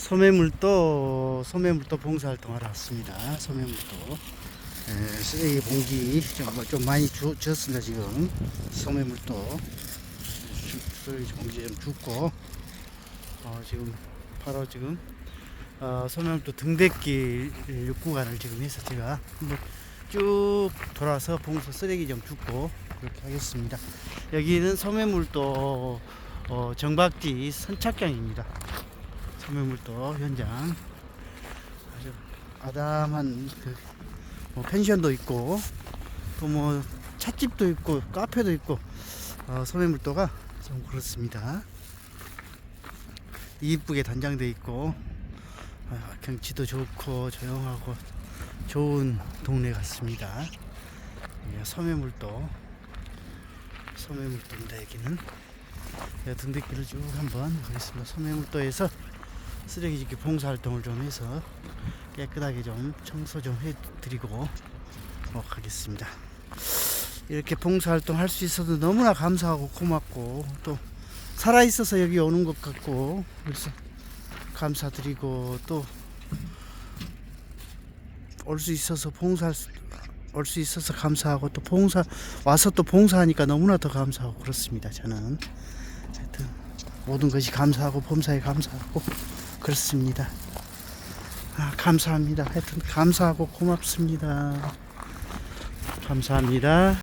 소매물도 소매물도 봉사활동하러 왔습니다. 소매물도 에, 쓰레기 봉기 좀, 좀 많이 주, 줬습니다 지금 소매물도 주- 쓰레기 봉지 좀 줍고 어, 지금 바로 지금 어, 소매물도 등대길 육구간을 지금 해서 제가 한번 쭉 돌아서 봉사 쓰레기 좀 줍고 그렇게 하겠습니다. 여기는 소매물도 어, 정박지 선착장입니다. 소매물도 현장 아주 아담한 그, 뭐 펜션도 있고 또 뭐 찻집도 있고 카페도 있고 어, 소매물도가 좀 그렇습니다. 이쁘게 단장돼 있고 아, 경치도 좋고 조용하고 좋은 동네 같습니다. 예, 소매물도 소매물도입니다 여기는 예, 등대길을 쭉 한번 가겠습니다. 소매물도에서 쓰레기 줍기 봉사활동을 좀 해서 깨끗하게 좀 청소 좀 해드리고 어, 가겠습니다. 이렇게 봉사활동 할 수 있어서 너무나 감사하고 고맙고 또 살아있어서 여기 오는 것 같고 그래서 감사드리고 또 올 수 있어서 봉사 올 수 있어서 감사하고 또 봉사 와서 또 봉사하니까 너무나 더 감사하고 그렇습니다. 저는 하여튼 모든 것이 감사하고 범사에 감사하고 그렇습니다. 아, 감사합니다. 하여튼 감사하고 고맙습니다. 감사합니다.